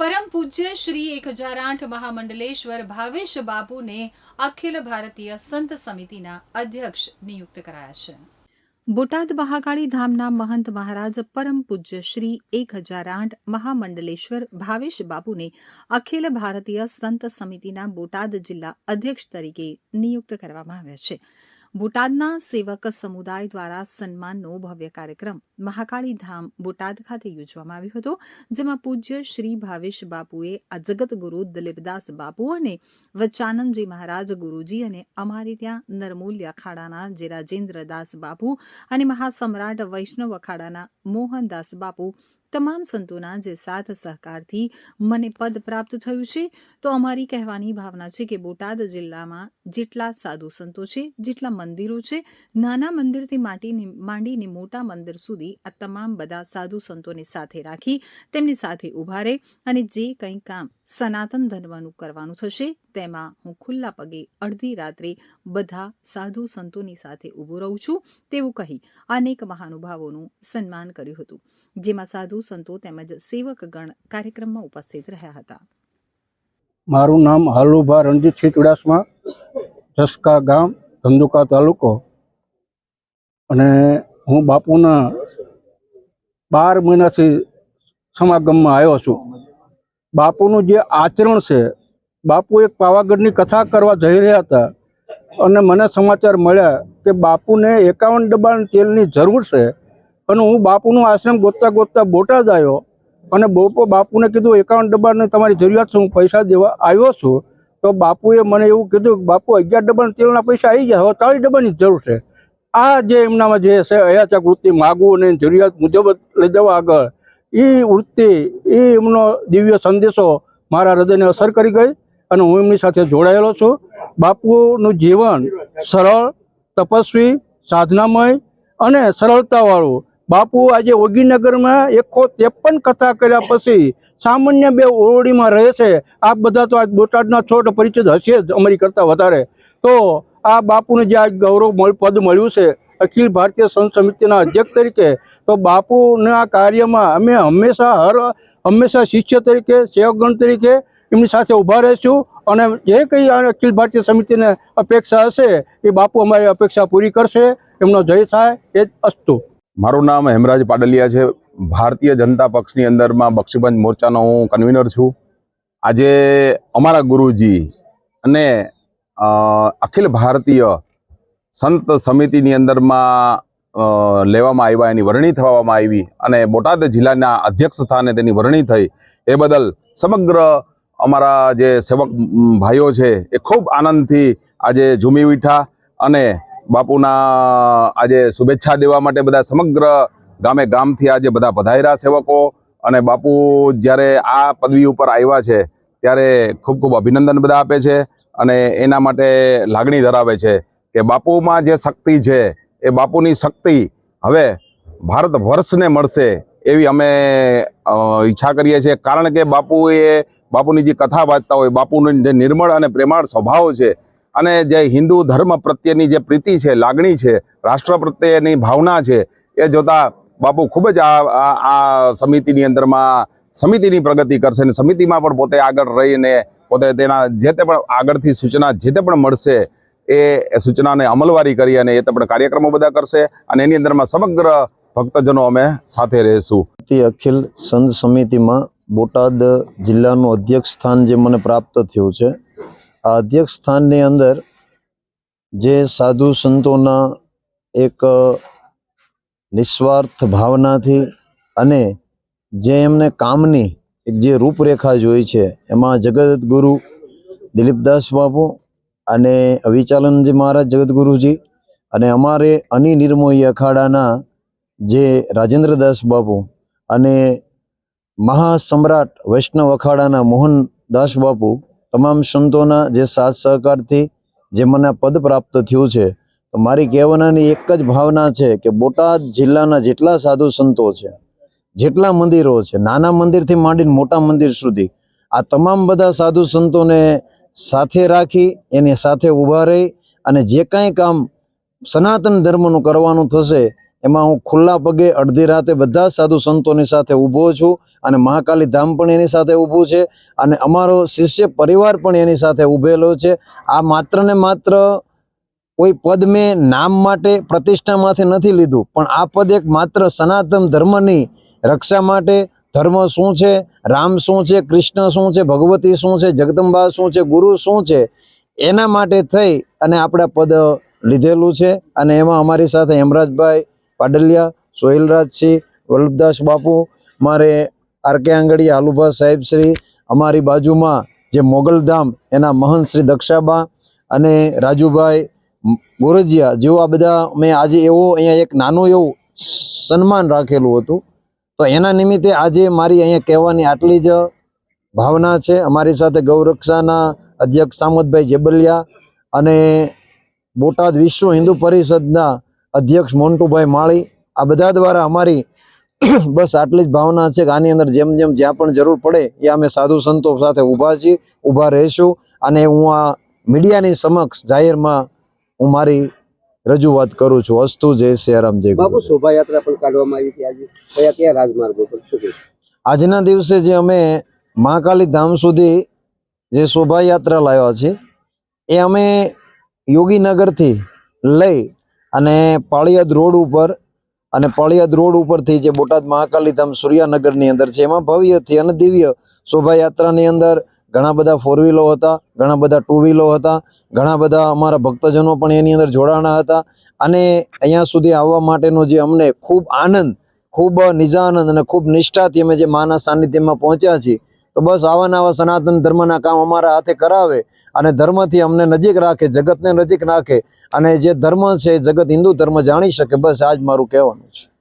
પરમ પૂજ્ય શ્રી એક હજાર આઠ મહામંડલેશ્વર ભાવેશ બાપુને અખિલ ભારતીય સંત સમિતિના અધ્યક્ષ નિયુક્ત કરાયા છે. બોટાદ મહાકાળી ધામના મહંત મહારાજ પરમ પૂજ્ય શ્રી એક હજાર આઠ મહામંડલેશ્વર ભાવેશ બાપુને અખિલ ભારતીય સંત સમિતિના બોટાદ જિલ્લા અધ્યક્ષ તરીકે નિયુક્ત કરવામાં આવ્યા છે. બોટાદના સેવક સમુદાય દ્વારા સન્માનનો ભવ્ય કાર્યક્રમ મહાકાળી ધામ બોટાદ ખાતે યોજવામાં આવ્યો હતો, જેમાં પૂજ્ય શ્રી ભાવેશ બાપુએ આ જગતગુરુ દિલીપદાસ બાપુ અને વચ્ચાનંદજી મહારાજ ગુરુજી અને અમારે ત્યાં નરમૂલ્ય અખાડાના જે રાજેન્દ્રદાસ બાપુ અને મહાસમ્રાટ વૈષ્ણવ અખાડાના મોહનદાસ બાપુ તમામ સંતોના જે સાથ સહકારથી મને પદ પ્રાપ્ત થયું છે, તો અમારી કહેવાની ભાવના છે કે બોટાદ જિલ્લામાં જેટલા સાધુ સંતો છે, જેટલા મંદિરો છે, નાના મંદિરથી માટીને માંડીને મોટા મંદિર સુધી આ તમામ બધા સાધુ સંતોને સાથે રાખી તેમની સાથે ઊભા રહે અને જે કંઈ કામ સનાતન ધર્મનું કરવાનું થશે, તેમાં હું ખુલ્લા પગે અડધી રાત્રે બધા સાધુ સંતોની સાથે ઊભું રહું છું, તેવું કહી અનેક મહાનુભાવોનું સન્માન કર્યું હતું. જેમાં સાધુ સંતો તેમજ સેવકગણ કાર્યક્રમમાં ઉપસ્થિત રહ્યા હતા. મારું નામ હાલુભા રણજીતસિંહ ચુડાસમા જસકા ગામ, ધંધુકા તાલુકો. અને હું બાપુના બાર મહિનાથી સમાગમમાં આવ્યો છું. બાપુનું જે આચરણ છે, બાપુ એક પાવાગઢની કથા કરવા જઈ રહ્યા હતા અને મને સમાચાર મળ્યા કે બાપુને એકાવન ડબ્બા તેલની જરૂર છે અને હું બાપુનું આશ્રમ ગોતતા ગોતતા બોટાદ આવ્યો અને બોપો બાપુને કીધું, એકાવન ડબ્બાની તમારી જરૂરિયાત છે, હું પૈસા દેવા આવ્યો છું. તો બાપુએ મને એવું કીધું, બાપુ, અગિયાર ડબ્બાના તેલના પૈસા આવી ગયા, હવે ચાલીસ ડબ્બાની જરૂર છે. આ જે એમનામાં જે છે અયાચા વૃત્તિ માગવું અને જરૂરિયાત મુજબ લઈ જવા આગળ એ વૃત્તિ એ એમનો દિવ્ય સંદેશો મારા હૃદયને અસર કરી ગઈ અને હું એમની સાથે જોડાયેલો છું. બાપુનું જીવન સરળ, તપસ્વી, સાધનામય અને સરળતાવાળું બાપુ આજે ઓગીનગરમાં એકસો ત્રેપન કથા કર્યા પછી સામાન્ય બે ઓરડીમાં રહે છે. આ બધા તો આજ બોટાદના છોટ પરિચિત હશે જ અમારી કરતાં વધારે. તો આ બાપુને જે આજ ગૌરવ પદ મળ્યું છે, અખિલ ભારતીય સંત સમિતિના અધ્યક્ષ તરીકે, તો બાપુના કાર્યમાં અમે હંમેશા હર, હંમેશા શિષ્ય તરીકે, સેવકગણ તરીકે એમની સાથે ઊભા રહીશું. અને જે કંઈ અખિલ ભારતીય સમિતિને અપેક્ષા હશે, એ બાપુ અમારી અપેક્ષા પૂરી કરશે. એમનો જય થાય, એ જ અસ્તુ. મારું નામ હેમરાજ પાડલિયા છે. ભારતીય જનતા પક્ષની અંદરમાં બક્ષીબંધ મોરચાનો હું કન્વીનર છું. આજે અમારા ગુરુજી અને અખિલ ભારતીય સંત સમિતિની અંદરમાં લેવામાં આવ્યા, એની વરણી થવામાં આવી અને બોટાદ જિલ્લાના અધ્યક્ષ સ્થાને તેની વરણી થઈ. એ બદલ સમગ્ર અમારા જે સેવક ભાઈઓ છે, એ ખૂબ આનંદથી આજે ઝૂમી ઉઠ્યા અને બાપુના આજે શુભેચ્છા દેવા માટે બધા સમગ્ર ગામે ગામથી આજે બધા પધાર્યા સેવકો અને બાપુ જ્યારે આ પદવી ઉપર આવ્યા છે, ત્યારે ખૂબ ખૂબ અભિનંદન બધા આપે છે અને એના માટે લાગણી ધરાવે છે કે બાપુમાં જે શક્તિ છે, એ બાપુની શક્તિ હવે ભારત વર્ષને મળશે એવી અમે ઈચ્છા કરીએ છીએ. કારણ કે બાપુએ, બાપુની જે કથા વાંચતા હોય, બાપુનો જે નિર્મળ અને પ્રેમાળ સ્વભાવ છે અને જે હિન્દુ ધર્મ પ્રત્યેની જે પ્રીતિ છે, લાગણી છે, રાષ્ટ્ર પ્રત્યેની ભાવના છે, એ જોતા બાપુ ખૂબ જ આ આ- સમિતિની અંદરમાં સમિતિની પ્રગતિ કરશે અને સમિતિમાં પણ પોતે આગળ રહીને પોતે તેના જે તે પણ આગળથી સૂચના જે તે પણ મળશે એ સૂચનાને અમલવારી કરી અને એ તે પણ કાર્યક્રમો બધા કરશે અને એની અંદરમાં સમગ્ર ભક્તજનો અમે સાથે રહીશું. અખિલ સંત સમિતિમાં બોટાદ જિલ્લાનું અધ્યક્ષ સ્થાન જે મને પ્રાપ્ત થયું છે આ અધ્યક્ષ સ્થાનની અંદર જે સાધુ સંતોના એક નિસ્વાર્થ ભાવનાથી અને જે એમને કામની એક જે રૂપરેખા જોઈ છે, એમાં જગતગુરુ દિલીપદાસ બાપુ અને અવિચાલનજી મહારાજ જગતગુરુજી અને અમારે અનિનિર્મોહી અખાડાના જે રાજેન્દ્રદાસ બાપુ અને મહાસમ્રાટ વૈષ્ણવ અખાડાના મોહનદાસ બાપુ તમામ સંતોના જે સાથ સહકારથી જે મને પદ પ્રાપ્ત થયું છે, તો મારી કહેવાનાની એક જ ભાવના છે કે બોટાદ જિલ્લાના જેટલા સાધુ સંતો છે, જેટલા મંદિરો છે, નાના મંદિરથી માંડીને મોટા મંદિર સુધી, આ તમામ બધા સાધુ સંતોને સાથે રાખી, એની સાથે ઊભા રહી અને જે કાંઈ કામ સનાતન ધર્મનું કરવાનું થશે એમાં હું ખુલ્લા પગે અડધી રાતે બધા સાધુ સંતોની સાથે ઊભો છું અને મહાકાલી ધામ પણ એની સાથે ઊભું છે અને અમારો શિષ્ય પરિવાર પણ એની સાથે ઊભેલો છે. આ માત્ર ને માત્ર કોઈ પદ મેં નામ માટે પ્રતિષ્ઠામાંથી નથી લીધું, પણ આ પદ એક માત્ર સનાતન ધર્મની રક્ષા માટે ધર્મ શું છે, રામ શું છે, કૃષ્ણ શું છે, ભગવતી શું છે, જગદંબા શું છે, ગુરુ શું છે, એના માટે થઈ અને આપણે પદ લીધેલું છે અને એમાં અમારી સાથે હેમરાજભાઈ પાડલિયા, સોહિલરાજસિંહ, વલ્લભદાસ બાપુ, મારે આરકે આંગડિયા આલુભા સાહેબ શ્રી, અમારી બાજુમાં જે મોગલધામ એના મહંત શ્રી દક્ષાબા અને રાજુભાઈ ગોરજિયા જેવો આ બધા મેં આજે એવો અહીંયા એક નાનું એવું સન્માન રાખેલું હતું. તો એના નિમિત્તે આજે મારી અહીંયા કહેવાની આટલી જ ભાવના છે. અમારી સાથે ગૌરક્ષાના અધ્યક્ષ સામતભાઈ જેબલિયા અને બોટાદ વિશ્વ હિન્દુ પરિષદના અધ્યક્ષ મોન્ટુભાઈ માળી આ બધા દ્વારા અમારી બસ આટલી જ ભાવના છે કે આની અંદર જેમ જેમ જ્યાં પણ જરૂર પડે એ અમે સાધુ સંતો સાથે ઊભા છીએ ઊભા રહીશું અને હું આ મીડિયાની સમક્ષ જાહેરમાં હું મારી રજૂઆત કરું છું. અસ્તુ જય સિયારામ જય બાપુ શોભાયાત્રા પણ કાઢવામાં આવી હતી આજે. કયા કયા રાજમાર્ગો પર? શું આજના દિવસે જે અમે મહાકાલી ધામ સુધી જે શોભાયાત્રા લાવ્યા છે એ અમે યોગીનગરથી લઈ અને પાળિયાદ રોડ ઉપર અને પાળિયાદ રોડ ઉપરથી જે બોટાદ મહાકાલી ધામ સૂર્યાનગરની અંદર છે, એમાં ભવ્યથી અને દિવ્ય શોભાયાત્રાની અંદર ઘણા બધા ફોર વ્હીલો હતા, ઘણા બધા ટુ વ્હીલો હતા, ઘણા બધા અમારા ભક્તજનો પણ એની અંદર જોડાણા હતા અને અહીંયા સુધી આવવા માટેનો જે અમને ખૂબ આનંદ, ખૂબ નિજાનંદ અને ખૂબ નિષ્ઠાથી અમે જે માના સાનિધ્યમાં પહોંચ્યા છીએ તો બસ આવા ને આવા સનાતન ધર્મના કામ અમારા હાથે કરાવે અને ધર્મથી અમને નજીક રાખે, જગતને નજીક રાખે. અને જે ધર્મ છે, જગત હિન્દુ ધર્મ જાણી શકે, બસ આ જ મારું કહેવાનું છે.